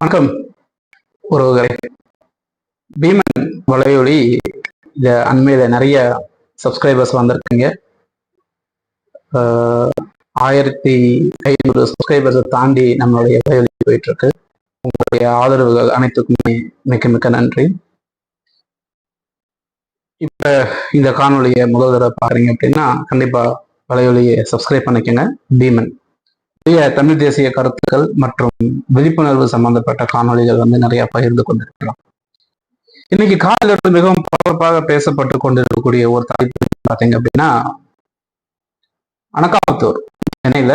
வணக்கம் உறவுகளை. பீமன் வலையொலி இந்த அண்மையில் நிறைய சப்ஸ்கிரைபர்ஸ் வந்திருக்கீங்க. ஆயிரத்தி ஐநூறு சப்ஸ்கிரைபர்ஸை தாண்டி நம்மளுடைய வலையொலி போயிட்டு இருக்கு உங்களுடைய ஆதரவுகள் அனைத்துக்குமே மிக்க மிக்க நன்றி. இப்போ இந்த காணொலியை முதல் தடவை பாக்குறீங்க அப்படின்னா கண்டிப்பாக வலையொலியை சப்ஸ்கிரைப் பண்ணிக்கோங்க. பீமன். நிறைய தமிழ் தேசிய கருத்துக்கள் மற்றும் விழிப்புணர்வு சம்பந்தப்பட்ட காணொலிகள் வந்து நிறைய பகிர்ந்து கொண்டிருக்கிறோம். இன்னைக்கு காலையிலிருந்து மிகவும் பரபரப்பாக பேசப்பட்டு கொண்டிருக்கக்கூடிய ஒரு தலைப்பு பார்த்தீங்க அப்படின்னா அனகாபுத்தூர். சென்னையில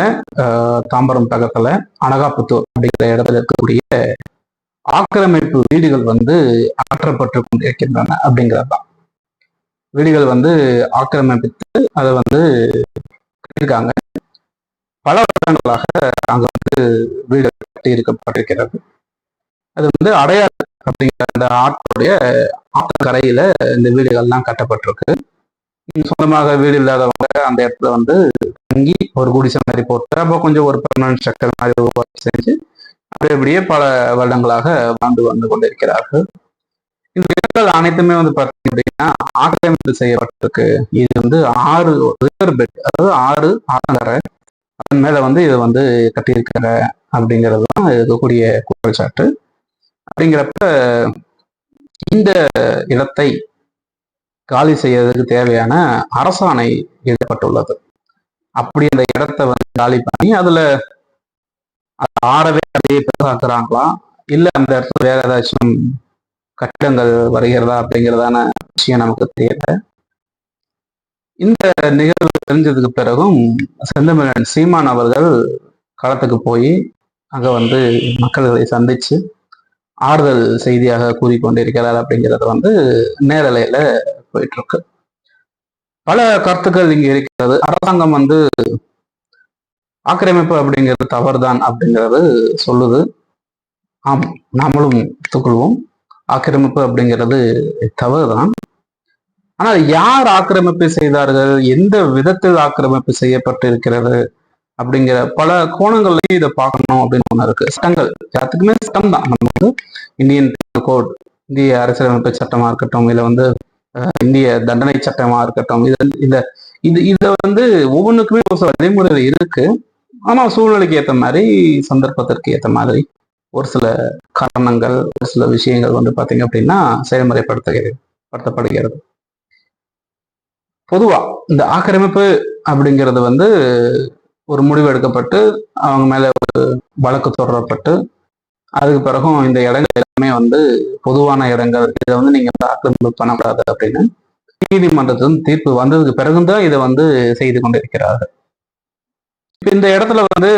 தாம்பரம் பக்கத்துல அனகாபுத்தூர் அப்படிங்கிற இடத்துல இருக்கக்கூடிய ஆக்கிரமிப்பு வீடுகள் வந்து அகற்றப்பட்டு கொண்டிருக்கின்றன அப்படிங்கிறதான் வீடுகள் வந்து ஆக்கிரமிப்பித்து அதை வந்து கட்டியிருக்காங்க. பல வருடங்களாக அங்க வந்து வீடு கட்டி இருக்கப்பட்டிருக்கிறது அது வந்து அடையாறு அப்படிங்கிற அந்த ஆற்றோடைய ஆற்றுக்கரையில இந்த வீடுகள்லாம் கட்டப்பட்டிருக்கு. சொந்தமாக வீடு இல்லாதவங்க அந்த இடத்துல வந்து தங்கி ஒரு குடிசை மாதிரி போட்டு அப்போ கொஞ்சம் ஒரு பெர்மனன்ட் ஸ்ட்ரக்சர் மாதிரி உருவாக்கி செஞ்சு அப்படி அப்படியே பல வருடங்களாக வாழ்ந்து வந்து கொண்டிருக்கிறார்கள். இந்த இடங்கள் அனைத்துமே வந்து பார்த்தீங்க அப்படின்னா ஆக்கிரமிப்பு செய்யப்பட்டிருக்கு. இது வந்து ஆறு ரிவர் பெட் அதாவது ஆறு ஆற்றங்கரை மேல வந்து இதை வந்து கட்டியிருக்காங்க அப்படிங்கிறது தான் இருக்கக்கூடிய குற்றச்சாட்டு. அப்படிங்கிறப்ப இந்த இடத்தை காலி செய்யறதுக்கு தேவையான அரசாணை எழுதப்பட்டுள்ளது. அப்படி அந்த இடத்தை வந்து காலி பண்ணி அதுல ஆறவே அதையே பெருசாக்குறாங்களா? இல்ல அந்த இடத்துல வேற ஏதாச்சும் கட்டிடங்கள் வருகிறதா அப்படிங்கிறதான விஷயம் நமக்கு தெரியல. இந்த நிகழ்வு தெரிஞ்சதுக்கு பிறகும் செந்தமிழன் சீமான் அவர்கள் களத்துக்கு போய் அங்க வந்து மக்களை சந்திச்சு ஆறுதல் செய்தியாக கூறிக்கொண்டிருக்கிறார் அப்படிங்கிறது வந்து நேரலையில போயிட்டு இருக்கு பல கருத்துக்கள் இங்க இருக்கிறது. அரசாங்கம் வந்து ஆக்கிரமிப்பு அப்படிங்கிறது தவறுதான் அப்படிங்கிறது சொல்லுது. ஆம் நாமளும் ஒத்துக்கொள்வோம். ஆக்கிரமிப்பு அப்படிங்கிறது தவறுதான். ஆனால் யார் ஆக்கிரமிப்பு செய்தார்கள்? எந்த விதத்தில் ஆக்கிரமிப்பு செய்யப்பட்டு இருக்கிறது அப்படிங்கிற பல கோணங்கள்லயும் இதை பார்க்கணும் அப்படின்னு ஒண்ணு இருக்கு. சட்டங்கள். எல்லாத்துக்குமே சட்டம் தான். நம்ம வந்து இந்தியன் கோட் இந்திய அரசியலமைப்பு சட்டமா இருக்கட்டும் இல்ல வந்து இந்திய தண்டனை சட்டமா இருக்கட்டும் இது இந்த இது இதை வந்து ஒவ்வொன்றுக்குமே ஒரு சில வழிமுறைகள் இருக்கு. ஆனா சூழ்நிலைக்கு ஏத்த மாதிரி சந்தர்ப்பத்திற்கு ஏத்த மாதிரி ஒரு சில காரணங்கள் ஒரு சில விஷயங்கள் வந்து பாத்தீங்க அப்படின்னா செயல்முறைப்படுத்துகிறது படுத்தப்படுகிறது. பொதுவா இந்த ஆக்கிரமிப்பு அப்படிங்கிறது வந்து ஒரு முடிவு எடுக்கப்பட்டு அவங்க மேல ஒரு வழக்கு தொடரப்பட்டு அதுக்கு பிறகும் இந்த இடங்கள் எல்லாமே வந்து பொதுவான இடங்கள். இதை வந்து நீங்க வந்து ஆக்கிரமிப்பு பண்ணக்கூடாது அப்படின்னு நீதிமன்றத்தின் தீர்ப்பு வந்ததுக்கு பிறகுதான் இதை வந்து செய்து கொண்டிருக்கிறார்கள். இப்போ இந்த இடத்துல வந்து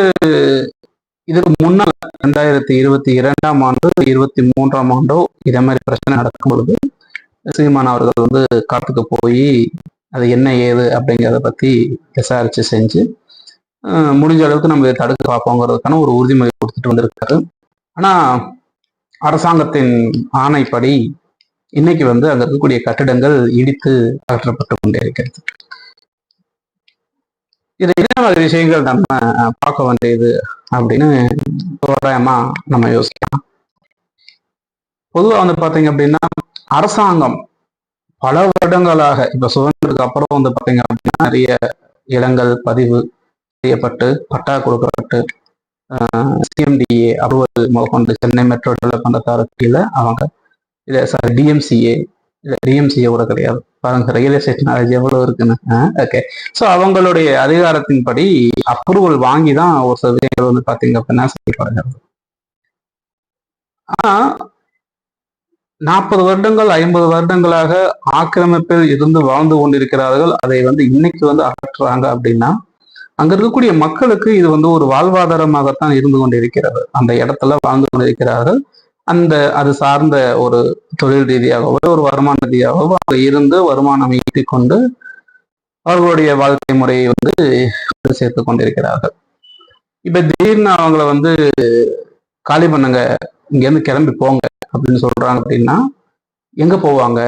இதுக்கு முன்னால் ரெண்டாயிரத்தி இருபத்தி இரண்டாம் ஆண்டு இருபத்தி மூன்றாம் ஆண்டோ இதே மாதிரி பிரச்சனை நடக்கும் பொழுது சீமான் அவர்கள் வந்து காட்டுக்கு போய் அது என்ன ஏது அப்படிங்கிறத பத்தி விசாரிச்சு செஞ்சு முடிஞ்ச அளவுக்கு நம்ம இதை தடுக்க பார்ப்போங்கிறதுக்கான ஒரு உறுதிமொழி கொடுத்துட்டு வந்திருக்காரு. ஆனா அரசாங்கத்தின் ஆணைப்படி இன்னைக்கு வந்து அங்க இருக்கக்கூடிய கட்டிடங்கள் இடித்து அகற்றப்பட்டு கொண்டே இருக்கிறது. இது என்ன மாதிரி விஷயங்கள் நம்ம பார்க்க வேண்டியது அப்படின்னு தோராயமா நம்ம யோசிக்கலாம். பொதுவா வந்து பார்த்தீங்க அப்படின்னா அரசாங்கம் பல வருடங்களாக இப்ப சுதந்திரத்துக்கு அப்புறம் வந்து பாத்தீங்க அப்படின்னா நிறைய இடங்கள் பதிவு செய்யப்பட்டு பட்டா கொடுக்கப்பட்டு சிஎம்டிஏ அப்ரூவல் முதற்கொண்டு சென்னை மெட்ரோ டெவலப்மெண்ட் அத்தாரிட்டியில அவங்க இல்ல சாரி டிஎம்சிஏ இல்ல டிஎம்சிஏ கூட கிடையாது. பாருங்க ரியல் எஸ்டேட் நாலேஜ் எவ்வளவு இருக்குன்னு. ஓகே ஸோ அவங்களுடைய அதிகாரத்தின்படி அப்ரூவல் வாங்கி தான் ஒரு சில விஷயங்கள் வந்து பாத்தீங்க அப்படின்னா செய்யப்படுகிறது. ஆனா நாற்பது வருடங்கள் ஐம்பது வருடங்களாக ஆக்கிரமிப்பில் இருந்து வாழ்ந்து கொண்டிருக்கிறார்கள். அதை வந்து இன்னைக்கு வந்து அகற்றுறாங்க அப்படின்னா அங்க இருக்கக்கூடிய மக்களுக்கு இது வந்து ஒரு வாழ்வாதாரமாகத்தான் இருந்து கொண்டிருக்கிறது. அந்த இடத்துல வாழ்ந்து கொண்டிருக்கிறார்கள். அந்த அது சார்ந்த ஒரு தொழில் ரீதியாகவோ ஒரு வருமான ரீதியாகவோ அங்க இருந்து வருமானம் ஈட்டி கொண்டு அவர்களுடைய வாழ்க்கை முறையை வந்து சேர்த்து கொண்டிருக்கிறார்கள். இப்ப திடீர்னு அவங்கள வந்து காலி பண்ணுங்க இங்கேருந்து கிளம்பி போங்க. அப்படின்னு சொல்றாங்க அப்படின்னா எங்க போவாங்க?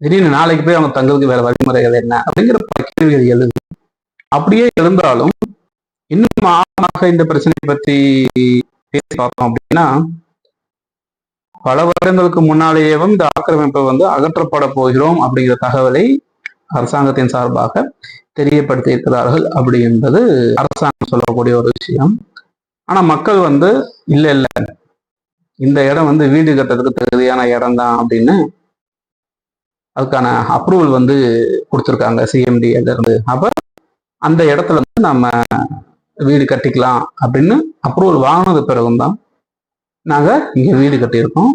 திடீர்னு நாளைக்கு போய் அவங்க தங்களுக்கு வேற வழிமுறைகள் என்ன? அப்படிங்கிற பல கேள்விகள் எழுது. அப்படியே எழுந்தாலும் இன்னும் ஆழமாக இந்த பிரச்சனையை பத்தி பேசி பார்த்தோம் அப்படின்னா பல வருடங்களுக்கு முன்னாலேயேவும் இந்த ஆக்கிரமிப்பை வந்து அகற்றப்பட போகிறோம் அப்படிங்கிற தகவலை அரசாங்கத்தின் சார்பாக தெரியப்படுத்தி இருக்கிறார்கள் அப்படி என்பது அரசாங்கம் சொல்லக்கூடிய ஒரு விஷயம். ஆனா மக்கள் வந்து இல்ல இல்ல இந்த இடம் வந்து வீடு கட்டுறதுக்கு தகுதியான இடம் தான் அப்படின்னு அதுக்கான அப்ரூவல் வந்து கொடுத்துருக்காங்க சிஎம்டி இருந்து. அப்போ அந்த இடத்துல வந்து நம்ம வீடு கட்டிக்கலாம் அப்படின்னு அப்ரூவல் வாங்கினது பிறகும் தான் நாங்கள் இங்கே வீடு கட்டியிருக்கோம்.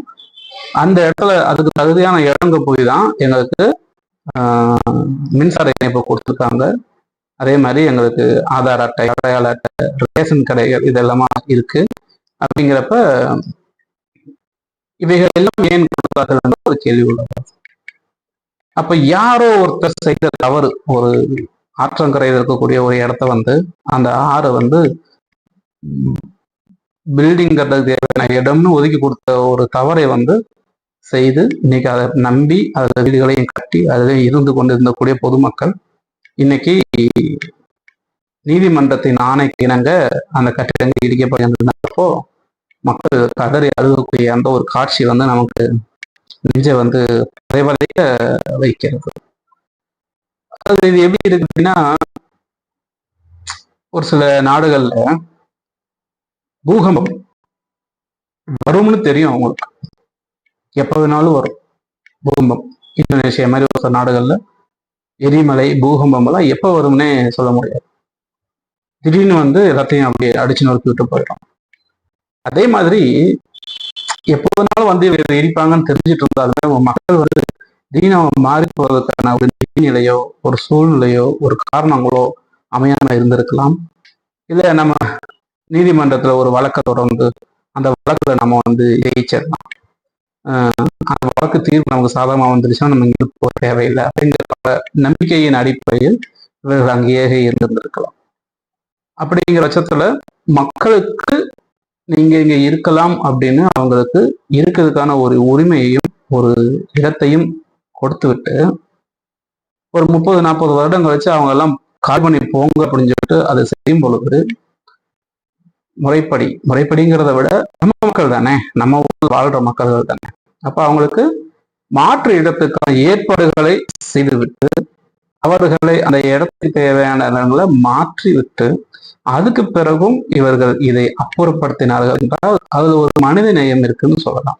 அந்த இடத்துல அதுக்கு தகுதியான இடங்க போய் தான் எங்களுக்கு மின்சார இணைப்பு கொடுத்துருக்காங்க. அதே மாதிரி எங்களுக்கு ஆதார் அட்டை அடையாள அட்டை ரேஷன் கடைகள் இதெல்லாமா இருக்கு. அப்படிங்கிறப்ப இவைகள் எல்லாம் ஏன் கொடுத்தார்கள் ஒரு கேள்வி உள்ளது. அப்ப யாரோ ஒருத்தர் செய்த தவறு ஒரு ஆற்றங்கரையில் இருக்கக்கூடிய ஒரு இடத்த வந்து அந்த ஆறு வந்து பில்டிங் கட்டுறதுக்கு தேவையான இடம்னு ஒதுக்கி கொடுத்த ஒரு தவறை வந்து செய்து இன்னைக்கு அதை நம்பி அதில் வீடுகளையும் கட்டி அதிலே இருந்து கொண்டிருந்தக்கூடிய பொதுமக்கள் இன்னைக்கு நீதிமன்றத்தின் ஆணைக்கு இணங்க அந்த கட்டிடங்கள் இடிக்கப்படுகின்றனப்போ மக்கள் கதறி அழுகக்கூடிய அந்த ஒரு காட்சி வந்து நமக்கு நெஞ்ச வந்து பதைவதைக்க வைக்கிறது. அது இது எப்படி இருக்கு அப்படின்னா ஒரு சில நாடுகள்ல பூகம்பம் வரும்னு தெரியும் அவங்களுக்கு. எப்ப வேணாலும் வரும் பூகம்பம். இந்தோனேஷியா மாதிரி ஒரு சில நாடுகள்ல எரிமலை பூகம்பம் எல்லாம் எப்ப வரும்னே சொல்ல முடியாது. திடீர்னு வந்து எல்லாத்தையும் அப்படியே அடிச்சு நொறுக்கி விட்டு போயிடும். அதே மாதிரி எப்போ வந்து இவங்க எரிப்பாங்கன்னு தெரிஞ்சுட்டு இருந்தாலுமே மக்கள் வந்து திடீர்னு மாறி போவதற்கான ஒரு நிலையோ ஒரு சூழ்நிலையோ ஒரு காரணங்களோ அமையாம இருந்திருக்கலாம். இல்லை நம்ம நீதிமன்றத்துல ஒரு வழக்கை தொடர்ந்து அந்த வழக்குல நம்ம வந்து ஜெயிச்சிடலாம். ஆஹ் அந்த வழக்கு தீர்ப்பு நமக்கு சாதகமாக வந்துருச்சுன்னா நம்ம இங்கே போக தேவையில்லை அப்படிங்கிற நம்பிக்கையின் அடிப்படையில் இவர்கள் அங்கேயே இருந்திருந்திருக்கலாம் அப்படிங்கிற பட்சத்துல மக்களுக்கு நீங்க இங்க இருக்கலாம் அப்படின்னு அவங்களுக்கு இருக்கிறதுக்கான ஒரு உரிமையையும் ஒரு இடத்தையும் கொடுத்து விட்டு ஒரு முப்பது நாற்பது வருடம் கழிச்சு அவங்க எல்லாம் கால் பண்ணி போங்க அப்படின்னு சொல்லிட்டு அதை செய்யும் பொழுது முறைப்படி முறைப்படிங்கிறத விட நம்ம மக்கள் தானே நம்ம ஊரில் வாழ்ற மக்கள்கள் தானே. அப்ப அவங்களுக்கு மாற்று இடத்துக்கான ஏற்பாடுகளை செய்துவிட்டு அவர்களை அந்த இடத்துக்கு தேவையான இடங்களை மாற்றி விட்டு அதுக்கு பிறகும் இவர்கள் இதை அப்புறப்படுத்தினார்கள் என்றால் அதுல ஒரு மனித நேயம் இருக்குன்னு சொல்லலாம்.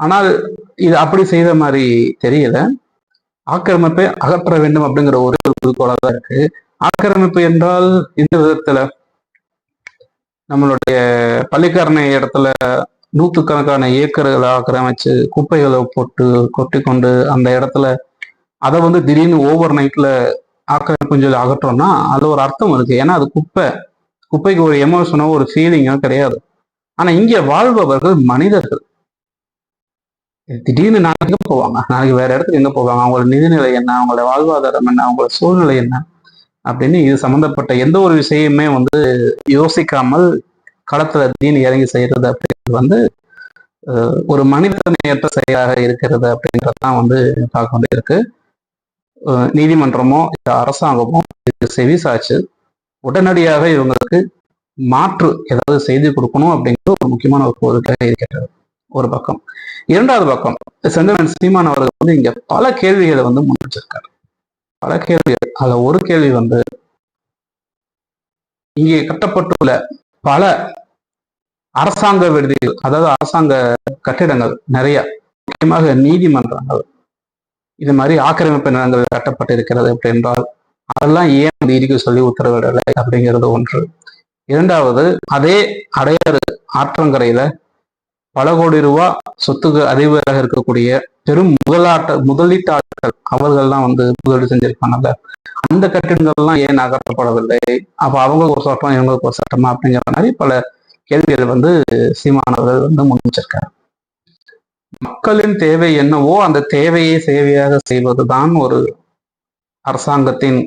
ஆனால் இது அப்படி செய்த மாதிரி தெரியல. ஆக்கிரமிப்பை அகற்ற வேண்டும் அப்படிங்கிற ஒரு குறிக்கோளாக தான் இருக்கு. ஆக்கிரமிப்பு என்றால் இந்த விதத்துல நம்மளுடைய பள்ளிக்காரண இடத்துல நூற்றுக்கணக்கான ஏக்கர்களை ஆக்கிரமிச்சு குப்பைகளை போட்டு கொட்டி கொண்டு அந்த இடத்துல அதை வந்து திடீர்னு ஓவர் நைட்ல ஆக்கிரமிப்புன்னு சொல்லி அகற்றோம்னா அது ஒரு அர்த்தம் இருக்கு. ஏன்னா அது குப்பை. குப்பைக்கு ஒரு எமோஷனோ ஒரு ஃபீலிங்கோ கிடையாது. ஆனா இங்க வாழ்பவர்கள் மனிதர்கள். திடீர்னு நாளைக்கு போவாங்க? நாளைக்கு வேற இடத்துக்கு எங்க போவாங்க? அவங்களோட நிதிநிலை என்ன? அவங்களோட வாழ்வாதாரம் என்ன? அவங்களோட சூழ்நிலை என்ன? அப்படின்னு இது சம்பந்தப்பட்ட எந்த ஒரு விஷயமே வந்து யோசிக்காமல் களத்துல தீன் இறங்கி செய்யறது அப்படிங்கிறது வந்து ஒரு மனிதனையற்ற செயலாக இருக்கிறது அப்படின்றதான் வந்து பார்க்க வேண்டியிருக்கு அஹ், நீதிமன்றமோ அரசாங்கமோ இதுக்கு செவி சாச்சு உடனடியாக இவங்களுக்கு மாற்று ஏதாவது செய்து கொடுக்கணும் அப்படிங்கிறது ஒரு முக்கியமான ஒரு கோரிக்கையாக இருக்கிறது ஒரு பக்கம். இரண்டாவது பக்கம் செந்தமன் சீமான் அவர்கள் வந்து இங்க பல கேள்விகளை வந்து முன் வச்சிருக்காரு பல கேள்விகள் அதுல ஒரு கேள்வி வந்து இங்கே கட்டப்பட்டுள்ள பல அரசாங்க விடுதிகள் அதாவது அரசாங்க கட்டிடங்கள் நிறைய முக்கியமாக நீதிமன்றங்கள் இது மாதிரி ஆக்கிரமிப்பு நிலங்கள் கட்டப்பட்டிருக்கிறது அப்படி என்றால் அதெல்லாம் ஏன் வந்து சொல்லி உத்தரவிடலை அப்படிங்கிறது ஒன்று. இரண்டாவது அதே அடையாறு ஆற்றங்கரையில பல கோடி ரூபா சொத்துக்கு அதிபராக இருக்கக்கூடிய பெரும் முதலாட்ட முதலீட்டாளர்கள் அவர்கள்லாம் வந்து முதலீடு செஞ்சிருப்பாங்கல்ல அந்த கட்டிடங்கள்லாம் ஏன் அகற்றப்படவில்லை அப்ப அவங்களுக்கு ஒரு சட்டம் இவங்களுக்கு ஒரு சட்டமா அப்படிங்கிற மாதிரி பல கேள்விகள் வந்து சீமானவர்கள் வந்து முன் வச்சிருக்காரு. மக்களின் தேவை என்னவோ அந்த தேவையை சேவையாக செய்வதுதான் ஒரு அரசாங்கத்தின்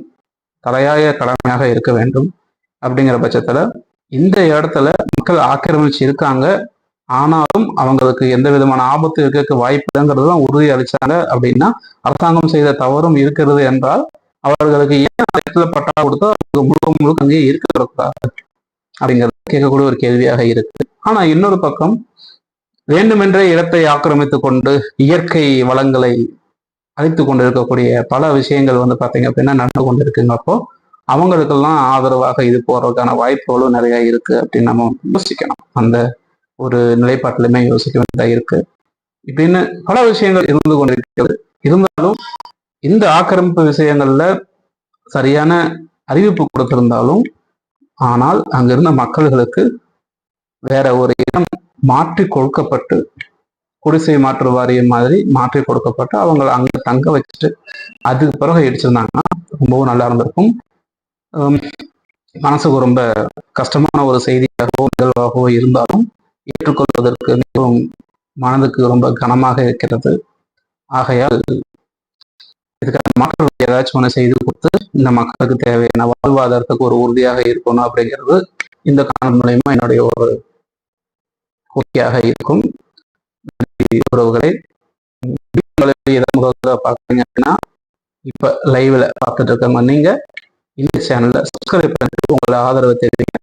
தலையாய கடமையாக இருக்க வேண்டும் அப்படிங்கிற பட்சத்துல இந்த இடத்துல மக்கள் ஆக்கிரமிச்சு இருக்காங்க. ஆனாலும் அவங்களுக்கு எந்த விதமான ஆபத்து இருக்க வாய்ப்பு இல்லைங்கிறது தான் உறுதி அளிச்சாங்க அப்படின்னா அரசாங்கம் செய்த தவறும் இருக்கிறது என்றால் அவர்களுக்கு ஏன் அந்த இடத்துல பட்டா கொடுத்தா அவங்க முழுக்க முழுக்க அங்கேயே இருக்க அப்படிங்கிறது கேட்கக்கூடிய ஒரு கேள்வியாக இருக்கு. ஆனா இன்னொரு பக்கம் வேண்டுமென்றே இடத்தை ஆக்கிரமித்துக் கொண்டு இயற்கை வளங்களை அழித்து கொண்டிருக்கக்கூடிய பல விஷயங்கள் வந்து பாத்தீங்க அப்படின்னா நடந்து கொண்டிருக்குங்கப்போ அவங்களுக்கெல்லாம் ஆதரவாக இது போறதுக்கான வாய்ப்புகளும் நிறைய இருக்கு அப்படின்னு நம்ம யோசிக்கணும். அந்த ஒரு நிலைப்பாட்டிலுமே யோசிக்க வேண்டியதாக இருக்கு. இப்படின்னு பல விஷயங்கள் இருந்து கொண்டிருக்கிறது. இருந்தாலும் இந்த ஆக்கிரமிப்பு விஷயங்கள்ல சரியான அறிவிப்பு கொடுத்திருந்தாலும் ஆனால் அங்கிருந்த மக்கள்களுக்கு வேற ஒரு இடம் மாற்றி கொடுக்கப்பட்டு குடிசை மாற்று வாரியம் மாதிரி மாற்றி கொடுக்கப்பட்டு அவங்க அங்க தங்க வச்சுட்டு அதுக்கு பிறகு இடிச்சிருந்தாங்கன்னா ரொம்பவும் நல்லா இருந்திருக்கும். மனசுக்கு ரொம்ப கஷ்டமான ஒரு செய்தியாகவோ நிகழ்வாகவோ இருந்தாலும் ஏற்றுக்கொள்வதற்கு மிகவும் மனதுக்கு ரொம்ப கனமாக இருக்கிறது. ஆகையால் இதுக்கான மக்கள் ஏதாச்சும் ஒன்று செய்து கொடுத்து இந்த மக்களுக்கு தேவையான வாழ்வாதாரத்துக்கு ஒரு உறுதியாக இருக்கணும் அப்படிங்கிறது இந்த காணொலி மூலயமா என்னுடைய ஒரு கோரிக்கையாக இருக்கும். உறவுகளை ஏதாவது முதல்ல பார்க்குறீங்க அப்படின்னா இப்போ லைவ்ல பார்த்துட்டு இருக்கவங்க நீங்க இந்த சேனல்ல சப்ஸ்கிரைப் பண்ணிட்டு உங்களோட ஆதரவை தெரிவிங்க.